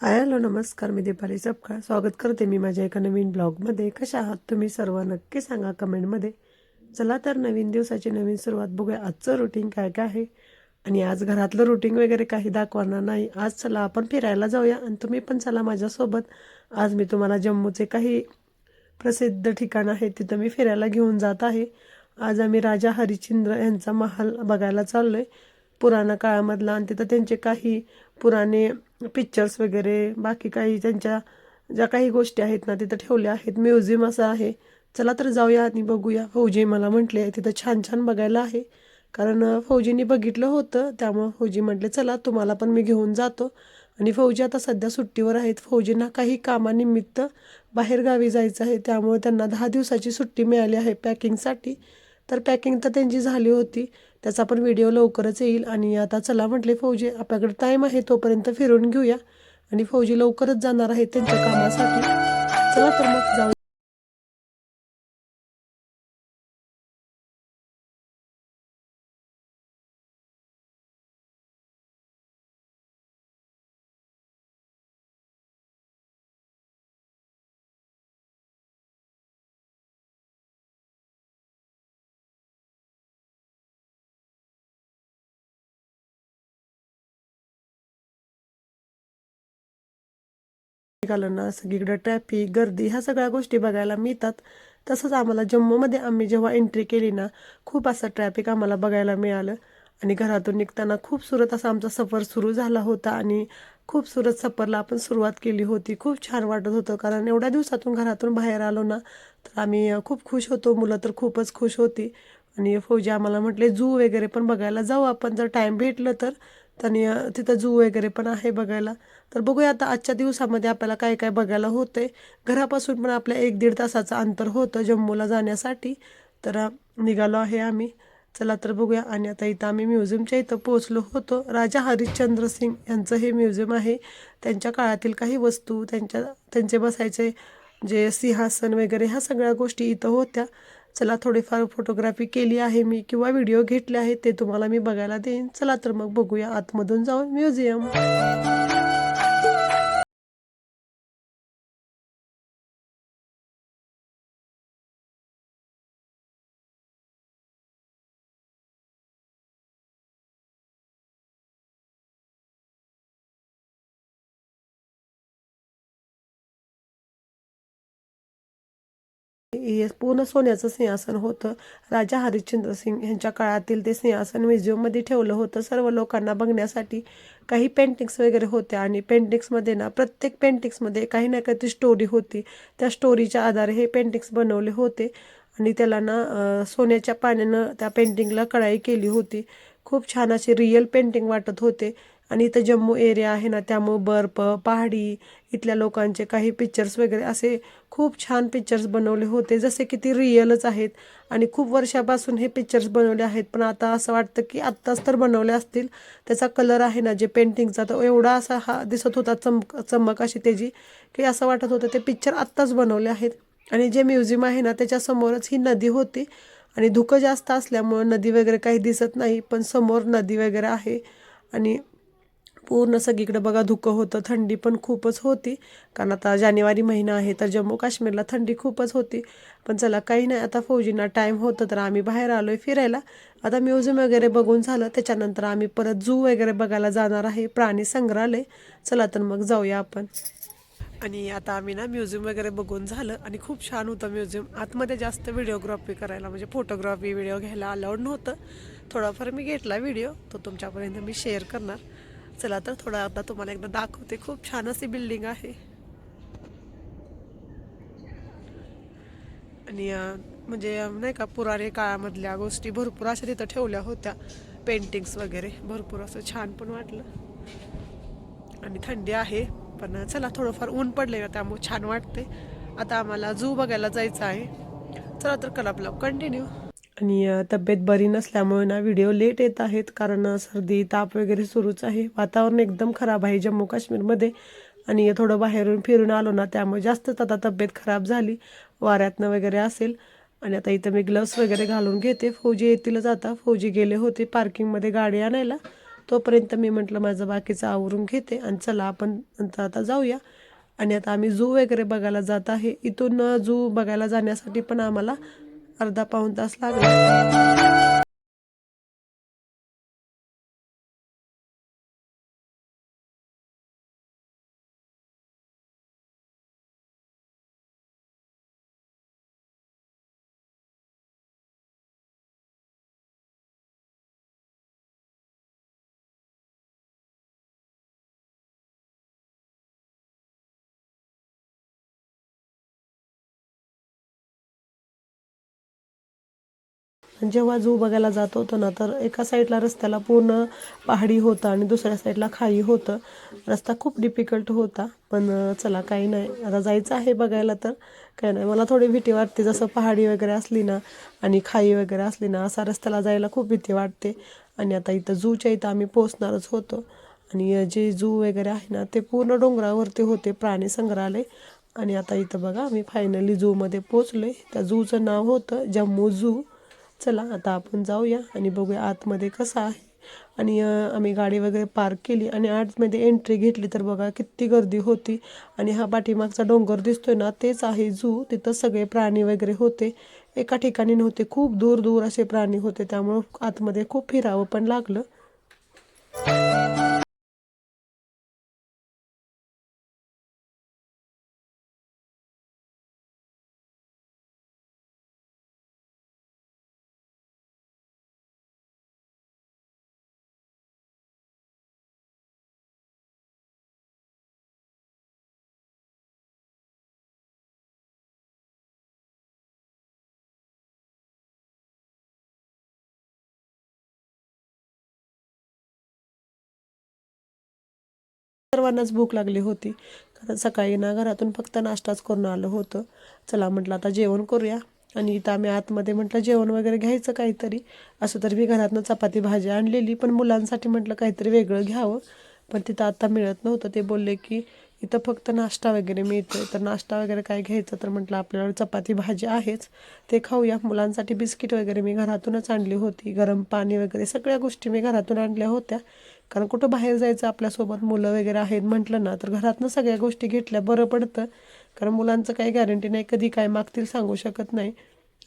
Hi hello नमस्कार मी दीपाली सपकाळ. स्वागत करते मी माझ्या एका नवीन ब्लॉगमध्ये. कशा आहात तुम्ही सर्व? नक्की सांगा कमेंटमध्ये. चला तर नवीन दिवसाची नवीन सुरुवात बघूया. आजचं रुटीन काय काय आहे? आणि आज घरातलं रुटीन वगैरे काही दाखवणार नाही. आज चला आपण फिरायला जाऊया आणि तुम्ही पण चला माझ्यासोबत. आज मी तुम्हाला जम्मूचे काही प्रसिद्ध ठिकाण आहे तिथं मी फिरायला घेऊन जात आहे. आज आम्ही राजा हरिश्चंद्र यांचा महाल बघायला चाललो आहे पुराणा काळामधला आणि तिथं त्यांचे काही पुराणे पिक्चर्स वगैरे बाकी काही त्यांच्या ज्या काही गोष्टी आहेत ना तिथं ठेवल्या आहेत. म्युझियम असं आहे. चला तर जाऊया आणि बघूया. फौजी मला म्हटले तिथं छान छान बघायला आहे. कारण फौजींनी बघितलं होतं. त्यामुळं फौजी म्हटले चला तुम्हाला पण मी घेऊन जातो. आणि फौजी आता सध्या सुट्टीवर आहेत. फौजींना काही कामानिमित्त बाहेरगावी जायचं आहे. त्यामुळे त्यांना दहा दिवसाची सुट्टी मिळाली आहे पॅकिंगसाठी. तर पॅकिंग तर त्यांची झाली होती. त्याचा पण व्हिडिओ लवकरच येईल. आणि आता चला म्हटले फौजी आपल्याकडे टाईम आहे तोपर्यंत फिरून घेऊया. आणि फौजी लवकरच जाणार आहेत त्यांच्या कामासाठी. चला तर मग जाऊ निघालं सगळीकडे ट्रॅफिक गर्दी ह्या सगळ्या गोष्टी बघायला मिळतात. तसंच आम्हाला जम्मूमध्ये आम्ही जेव्हा एंट्री केली ना खूप असं ट्रॅफिक आम्हाला बघायला मिळालं. आणि घरातून निघताना खूप सुरत असा आमचा सफर सुरू झाला होता आणि खूप सुरत सफरला आपण सुरुवात केली होती. खूप छान वाटत होतं कारण एवढ्या दिवसातून घरातून बाहेर आलो ना तर आम्ही खूप खुश होतो. मुलं तर खूपच खुश होती. आणि फौजी आम्हाला म्हटले जू वगैरे पण बघायला जाऊ आपण. जर टाईम भेटलं तर त्यांनी तिथं जू वगैरे पण आहे बघायला. तर बघूया आता आजच्या दिवसामध्ये आपल्याला काय काय बघायला होते घरापासून पण आपल्या एक दीड तासाचं अंतर होतं जम्मूला जाण्यासाठी. तर निघालो आहे आम्ही. चला तर बघूया. आणि आता इथं आम्ही म्युझियमच्या इथं पोहोचलो होतो. राजा हरिश्चंद्र सिंग यांचं हे म्युझियम आहे. त्यांच्या काळातील काही वस्तू त्यांच्या त्यांचे बसायचे जे सिंहासन वगैरे ह्या सगळ्या गोष्टी इथं होत्या. चला थोडीफार फोटोग्राफी केली आहे मी किंवा व्हिडिओ घेतले आहेत ते तुम्हाला मी बघायला देईन. चला तर मग बघूया आतमधून जाऊन म्युझियम हे पूर्ण सोन्याचं सिंहासन होतं. राजा हरिश्चंद्र सिंग यांच्या काळातील ते सिंहासन म्युझियममध्ये ठेवलं होतं. सर्व लोकांना बघण्यासाठी काही पेंटिंग्स वगैरे होत्या आणि पेंटिंग्समध्ये ना प्रत्येक पेंटिंग्समध्ये काही ना काही स्टोरी होती. त्या स्टोरीच्या आधारे हे पेंटिंग्स बनवले होते आणि त्याला ना सोन्याच्या पाण्यानं त्या पेंटिंगला कढाई केली होती. खूप छान असे रिअल पेंटिंग वाटत होते. आणि इथं जम्मू एरिया आहे ना त्यामुळं बर्फ पहाडी इथल्या लोकांचे काही पिक्चर्स वगैरे असे खूप छान पिक्चर्स बनवले होते जसे की ते रिअलच आहेत. आणि खूप वर्षापासून हे पिक्चर्स बनवले आहेत. पण आता असं वाटतं की आत्ताच तर बनवले असतील. त्याचा कलर आहे ना जे पेंटिंगचा तो एवढा असा हा दिसत होता चमक चमक अशी त्याची की असं वाटत होतं ते पिक्चर आत्ताच बनवले आहेत. आणि जे म्युझियम आहे ना त्याच्यासमोरच ही नदी होती. आणि धुकं जास्त असल्यामुळं नदी वगैरे काही दिसत नाही पण समोर नदी वगैरे आहे. आणि पूर्ण सगळीकडे बघा धुकं होतं थंडी पण खूपच होती. कारण आता जानेवारी महिना आहे तर जम्मू काश्मीरला थंडी खूपच होती. पण चला काही नाही आता फौजींना टाईम होतं तर आम्ही बाहेर आलो आहे फिरायला. आता म्युझियम वगैरे बघून झालं त्याच्यानंतर आम्ही परत झू वगैरे बघायला जाणार आहे प्राणी संग्रहालय. चला तर मग जाऊया आपण. आणि आता आम्ही ना म्युझियम वगैरे बघून झालं आणि खूप छान होतं म्युझियम. आतमध्ये जास्त व्हिडिओग्राफी करायला म्हणजे फोटोग्राफी व्हिडिओ घ्यायला अलाउड नव्हतं. थोडाफार मी घेतला व्हिडिओ तो तुमच्यापर्यंत मी शेअर करणार. चला तर थोडा आता तुम्हाला एकदा दाखवते. खूप छान अशी बिल्डिंग आहे. आणि म्हणजे नाही का पुराणे काळामधल्या गोष्टी भरपूर अशा तिथं ठेवल्या होत्या. पेंटिंग्स वगैरे. भरपूर असं छान पण वाटलं. आणि थंडी आहे पण चला थोडंफार ऊन पडले त्यामुळे छान वाटते आता आम्हाला झू बघायला जायचं आहे. चला तर कला ब्लॉग कंटिन्यू आणि तब्येत बरी नसल्यामुळे ना व्हिडिओ लेट येत आहेत कारण सर्दी ताप वगैरे सुरूच आहे. वातावरण एकदम खराब आहे जम्मू काश्मीरमध्ये आणि थोडं बाहेरून फिरून आलो ना त्यामुळे जास्तच आता तब्येत खराब झाली. वाऱ्यातनं वगैरे असेल आणि आता इथं मी ग्लव्स वगैरे घालून घेते. फौजी येतीलच आता. फौजी गेले होते पार्किंगमध्ये गाडी आणायला. तोपर्यंत मी म्हटलं माझं बाकीचं आवरून घेते आणि चला आपण नंतर आता जाऊया. आणि आता आम्ही झू वगैरे बघायला जात आहे. इथून झू बघायला जाण्यासाठी पण आम्हाला अर्धा पाऊण तास लागला. जेव्हा जू बघायला जात होतो ना तर एका साईडला रस्त्याला पूर्ण पहाडी होता आणि दुसऱ्या साईडला खाई होतं. रस्ता खूप डिफिकल्ट होता पण चला काही नाही. आता जायचं आहे बघायला तर. काही नाही मला थोडी भीती वाटते जसं पहाडी वगैरे असली ना आणि खाई वगैरे असली ना असा रस्त्याला जायला खूप भीती वाटते. आणि आता इथं जूच्या इथं आम्ही पोचणारच होतो. आणि जे झू वगैरे आहे ना ते पूर्ण डोंगरावरती होते प्राणी संग्रहालय. आणि आता इथं बघा आम्ही फायनली झूमध्ये आहे त्या जूचं नाव होतं जम्मू झू चला आता आपण जाऊया आणि बघूया आतमध्ये कसं आहे. आणि आम्ही गाडी वगैरे पार्क केली आणि आतमध्ये एंट्री घेतली तर बघा किती गर्दी होती. आणि हा पाठीमागचा डोंगर दिसतोय ना तेच आहे झू तिथं सगळे प्राणी वगैरे होते. एका ठिकाणी नव्हते खूप दूर दूर असे प्राणी होते. त्यामुळं आतमध्ये खूप फिरावं पण लागलं. सर्वांनाच भूक लागली होती. कारण सकाळी ना घरातून फक्त नाश्ताच करून आलं होतं. चला म्हटलं आता जेवण करूया. आणि इथं आम्ही आतमध्ये म्हटलं जेवण वगैरे घ्यायचं काहीतरी. असं तर मी घरातनं चपाती भाजी आणलेली पण मुलांसाठी म्हटलं काहीतरी वेगळं घ्यावं. पण तिथं आत्ता मिळत नव्हतं. ते बोलले की इथं फक्त नाश्ता वगैरे मिळतो तर नाश्ता वगैरे काय घ्यायचं? तर म्हटलं आपल्याला चपाती भाजी आहेच. ते खाऊया. मुलांसाठी बिस्किट वगैरे मी घरातूनच आणली होती. गरम पाणी वगैरे सगळ्या गोष्टी मी घरातून आणल्या होत्या. कारण कुठं बाहेर जायचं आपल्यासोबत मुलं वगैरे आहेत म्हटलं ना तर घरातनं सगळ्या गोष्टी घेतल्या बरं पडतं. कारण मुलांचं काही गॅरंटी नाही कधी काय मागतील सांगू शकत नाही.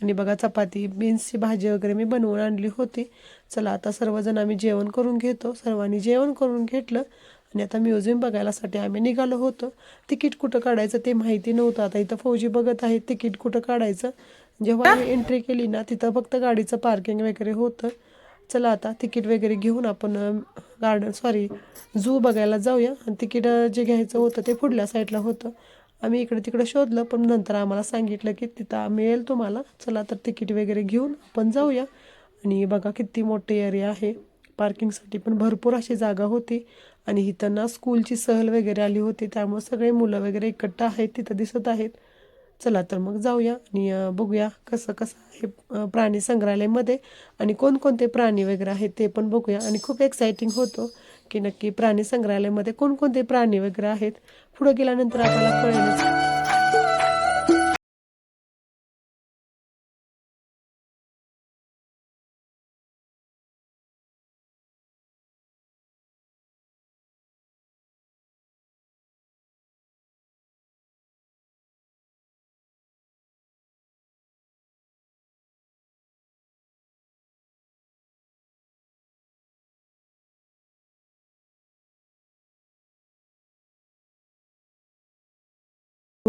आणि बघा चपाती बीन्सची भाजी वगैरे मी बनवून आणली होती. चला आता सर्वजण आम्ही जेवण करून घेतो. सर्वांनी जेवण करून घेतलं. आणि आता म्युझियम बघायलासाठी आम्ही निघालो होतो. तिकीट कुठं काढायचं ते माहिती नव्हतं. आता इथं फौजी बघत आहेत तिकीट कुठं काढायचं. जेव्हा आम्ही एंट्री केली ना तिथं फक्त गाडीचं पार्किंग वगैरे होतं. चला आता तिकीट वगैरे घेऊन आपण गार्डन सॉरी झू बघायला जाऊया. आणि तिकीट जे घ्यायचं होतं ते पुढल्या साईडला होतं. आम्ही इकडे तिकडे शोधलं पण नंतर आम्हाला सांगितलं की तिथं मिळेल तुम्हाला. चला तर तिकीट वगैरे घेऊन आपण जाऊया. आणि बघा किती मोठे एरिया आहे. पार्किंगसाठी पण भरपूर अशी जागा होती. आणि इथं ना स्कूलची सहल वगैरे आली होती. त्यामुळे सगळे मुलं वगैरे इकट्ठा आहेत तिथं दिसत आहेत. चला तर मग जाऊया आणि बघूया कसं कसं आहे प्राणी संग्रहालयमध्ये आणि कोणकोणते प्राणी वगैरे आहेत ते पण बघूया. आणि खूप एक्साइटिंग होतो की नक्की प्राणी संग्रहालयामध्ये कोणकोणते प्राणी वगैरे आहेत. पुढं गेल्यानंतर आपल्याला कळेलच.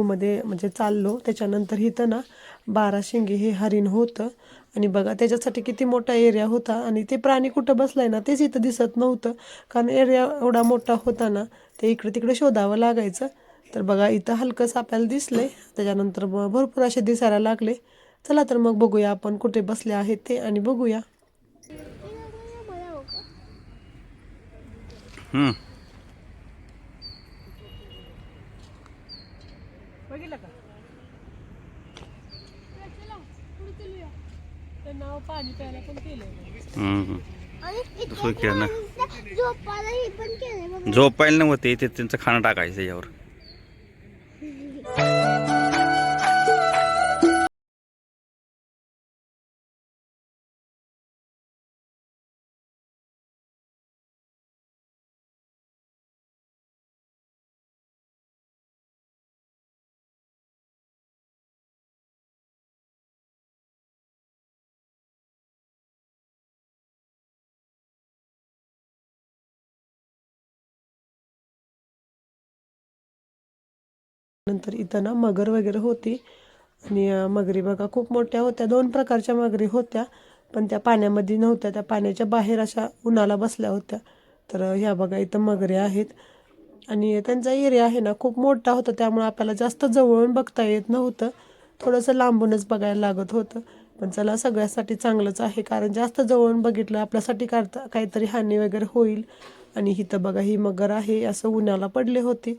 मध्ये म्हणजे चाललो. त्याच्यानंतर इथं ना बारा शिंगे हे हरिण होतं. आणि बघा त्याच्यासाठी किती मोठा एरिया होता. आणि ते प्राणी कुठं बसलाय ना तेच इथं दिसत नव्हतं. कारण एरिया एवढा मोठा होता ना ते इकडे तिकडे शोधावं लागायचं. तर बघा इथं हलकंसं आपल्याला दिसलंय. त्याच्यानंतर ब- भरपूर असे दिसायला लागले. चला तर मग बघूया आपण कुठे बसले आहेत ते आणि बघूया हम्म. बघितलं का नाव पाणी प्यायला पण केलं दुसरं खेळणं झोपायला हे नव्हते ते त्यांचं खाणं टाकायचं त्याच्यावर नंतर इथं ना मगर वगैरे होती. आणि मगरी बघा खूप मोठ्या होत्या. दोन प्रकारच्या मगरी होत्या पण त्या पाण्यामध्ये नव्हत्या. त्या पाण्याच्या बाहेर अशा उन्हाला बसल्या होत्या. तर ह्या बघा इथं मगरी आहेत. आणि त्यांचा एरिया आहे ना खूप मोठा होता. त्यामुळे आपल्याला जास्त जवळून बघता येत नव्हतं. थोडंसं लांबूनच बघायला लागत होतं. पण चला सगळ्यासाठी चांगलंच आहे. कारण जास्त जवळून बघितलं आपल्यासाठी करता काहीतरी हानी वगैरे होईल. आणि इथं बघा ही मगर आहे. असं उन्हाला पडले होते.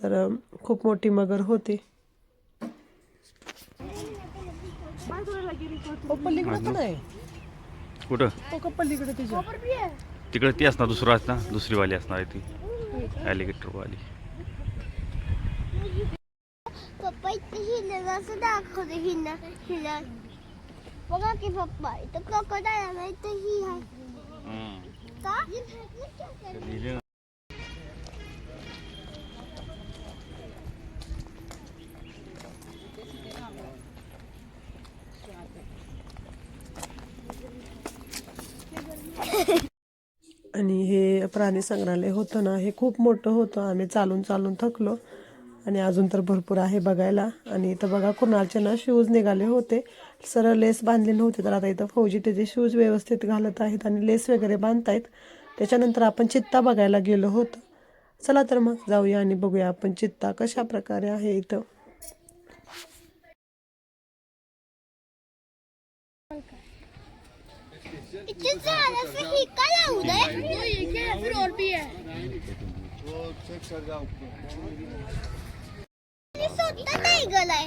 तर खूप मोठी मगर होती. कुठं? तिकडे ती असणार दुसरं असणार दुसरी वाली असणार आहे ती. ॲलिगेटर वाली पप्पा बघा की पप्पा इथं ही आहे. आणि हे प्राणी संग्रहालय होतं ना हे खूप मोठं होतं. आम्ही चालून चालून थकलो. आणि अजून तर भरपूर आहे बघायला. आणि इथं बघा कुणालचे ना शूज निघाले होते. सरळ लेस बांधले नव्हते तर आता इथं फौजी त्याचे शूज व्यवस्थित घालत आहेत आणि लेस वगैरे बांधतायत. त्याच्यानंतर आपण चित्ता बघायला गेलो होतो. चला तर मग जाऊया आणि बघूया आपण चित्ता कशा प्रकारे आहे इथं. इथे झाडाचं ही का लावलंय फिर और भी है स्वतः नाही गलाय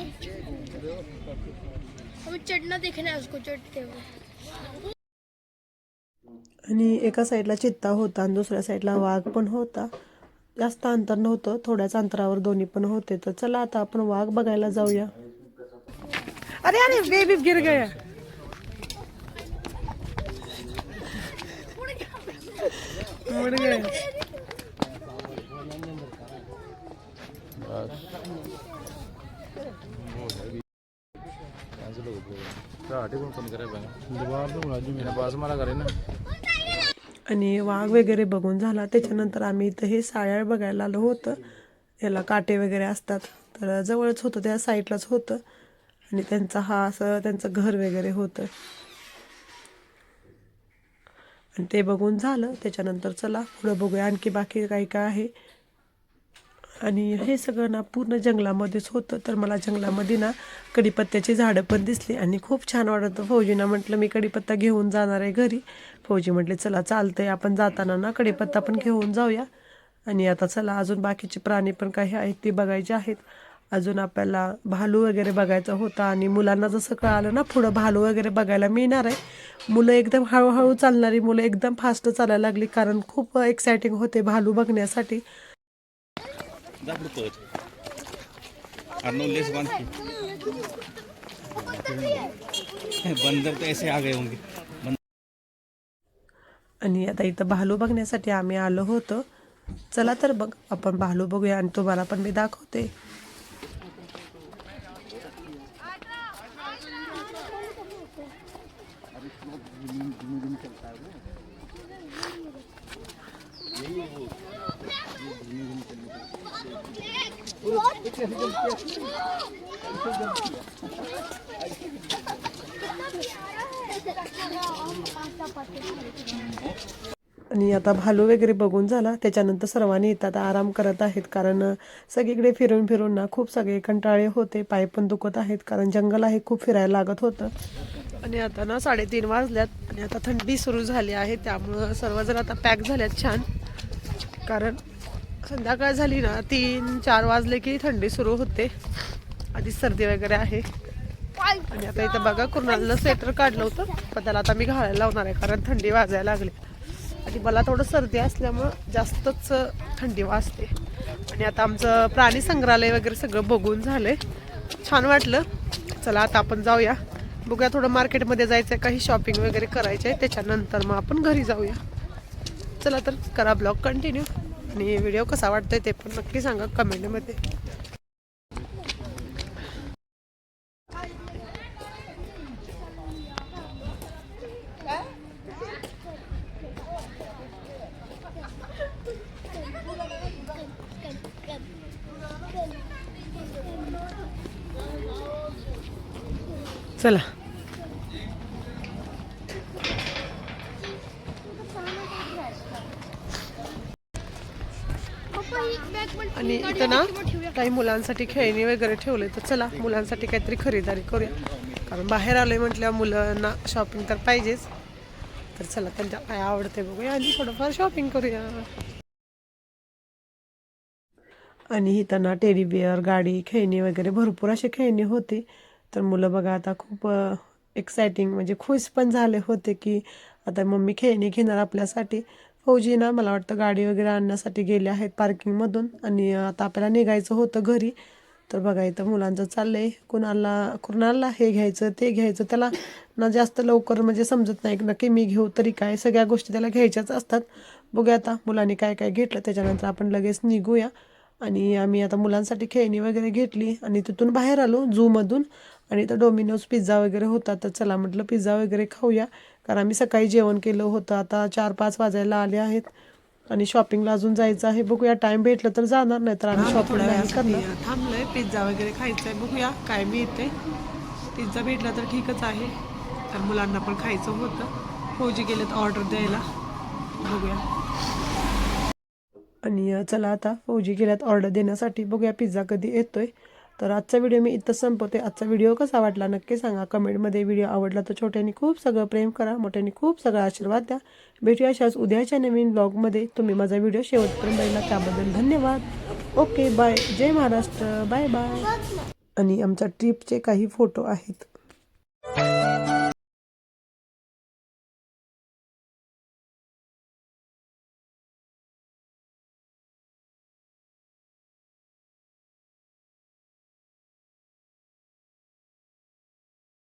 हमें चढ़ना देखना है उसको चढ़ते हुए आणि एका साईडला चित्ता होता आणि दुसऱ्या साईडला वाघ पण होता. जास्त अंतर नव्हतं थोड्याच अंतरावर दोन्ही पण होते. तर चला आता आपण वाघ बघायला जाऊया. अरे अरे बेबी गिर गया उड़ गया आणि वाघ वगैरे बघून झाला. त्याच्यानंतर आम्ही इथं हे साळ्याळ बघायला आलो होतं. याला काटे वगैरे असतात. तर जवळच होतं त्या साईडलाच होतं. आणि त्यांचा हा असं त्यांचं घर वगैरे होतं. आणि ते बघून झालं. त्याच्यानंतर चला पुढं बघूया आणखी बाकी काही काय आहे. आणि हे सगळं ना पूर्ण जंगलामध्येच होतं. तर मला जंगलामध्ये ना कडीपत्त्याची झाडं पण दिसली आणि खूप छान वाटत फौजीना म्हटलं मी कडीपत्ता घेऊन जाणार आहे घरी. फौजी म्हटले चला चालतंय. आपण जाताना ना कडीपत्ता पण घेऊन जाऊया. आणि आता चला अजून बाकीचे प्राणी पण काही आहेत ते बघायचे आहेत. अजून आपल्याला भालू वगैरे बघायचा होता आणि मुलांना जसं कळालं ना पुढं भालू वगैरे बघायला मिळणार आहे. मुलं एकदम हळूहळू चालणारी मुलं एकदम फास्ट चालायला लागली कारण खूप एक्सायटिंग होते भालू बघण्यासाठी. बंदर तो ऐसे आ गए होंगे आणि आता इथं भालू बघण्यासाठी आम्ही आलो होतो. चला तर बघ आपण भालू बघूया आणि तुम्हाला पण मी दाखवते. आणि आता भालू वगैरे बघून झाला. त्याच्यानंतर सर्वांनी येतात आता आराम करत आहेत. कारण सगळीकडे फिरून फिरून ना खूप सगळे कंटाळे होते. पाय पण दुखत आहेत. कारण जंगल आहे. खूप फिरायला लागत होतं. आणि आता ना साडेतीन वाजल्यात. आणि आता थंडी सुरू झाली आहे. त्यामुळं सर्वजण आता पॅक झाल्यात छान. कारण संध्याकाळ झाली ना तीन चार वाजले की थंडी सुरू होते. आधीच सर्दी वगैरे आहे. आणि आता इथं बघा कुणाला स्वेटर काढलं होतं पण त्याला आता मी घालायला लावणार आहे कारण थंडी वाजायला लागली. आणि मला थोडं सर्दी असल्यामुळं जास्तच थंडी वाजते. आणि आता आमचं प्राणी संग्रहालय वगैरे सगळं बघून झालंय. छान वाटलं. चला आता आपण जाऊया. बघूया थोडं मार्केटमध्ये जायचं आहे काही शॉपिंग वगैरे करायचं आहे त्याच्यानंतर मग आपण घरी जाऊया. चला तर करा ब्लॉग कंटिन्यू आणि व्हिडिओ कसा वाटतोय ते पण नक्की सांगा कमेंटमध्ये. चला. काही मुलांसाठी खेळणी वगैरे ठेवले तर चला मुलांसाठी काहीतरी खरेदारी करूया. कारण बाहेर आलोय म्हटल्या मुलांना शॉपिंग तर पाहिजेच. तर चला त्यांच्या काय आवडते बघूया आणि थोडंफार शॉपिंग करूया. आणि इथं ना टेडी बिअर गाडी खेळणी वगैरे भरपूर असे खेळणी होते. तर मुलं बघा आता खूप एक्सायटिंग म्हणजे खुश पण झाले होते की आता मम्मी खेळणी घेणार आपल्यासाठी. फौजी ना मला वाटतं गाडी वगैरे आणण्यासाठी गेले आहेत पार्किंगमधून. आणि आता आपल्याला निघायचं होतं घरी. तर बघा इथं मुलांचं चाललंय. कुणाला कुणाला हे घ्यायचं ते घ्यायचं त्याला ना जास्त लवकर म्हणजे समजत नाही. नक्की मी घेऊ तरी काय? सगळ्या गोष्टी त्याला घ्यायच्याच असतात. बघूया आता मुलांनी काय काय घेतलं. त्याच्यानंतर आपण लगेच निघूया. आणि आम्ही आता मुलांसाठी खेळणी वगैरे घेतली. आणि तिथून बाहेर आलो झूमधून आणि तर डोमिनोज पिझ्झा वगैरे होता. तर चला म्हटलं पिझ्झा वगैरे खाऊया. कारण आम्ही सकाळी जेवण केलं होतं. आता चार पाच वाजायला आले आहेत आणि शॉपिंगला अजून जायचं आहे. बघूया टाइम भेटलं तर जाणार नाही तर आम्ही शॉपिंग थांबलोय पिझ्झा वगैरे खायचा आहे बघूया काय मी येते पिझ्झा भेटला तर ठीकच आहे. तर मुलांना पण खायचं होतं. फौजी गेलेत ऑर्डर द्यायला. बघूया. आणि चला आता फौजी गेल्यात ऑर्डर देण्यासाठी. बघूया पिझ्झा कधी येतोय. तर आजचा व्हिडिओ मी इथं संपवते. आजचा व्हिडिओ कसा वाटला नक्की सांगा. कमेंटमध्ये व्हिडिओ आवडला तर छोट्यांनी खूप सगळं प्रेम करा मोठ्याने खूप सगळा आशीर्वाद द्या. भेटूया अशाच उद्याच्या नवीन ब्लॉगमध्ये तुम्ही माझा व्हिडिओ शेवटपर्यंत बघितला त्याबद्दल धन्यवाद. ओके बाय जय महाराष्ट्र. बाय बाय आणि आमच्या ट्रिपचे काही फोटो आहेत.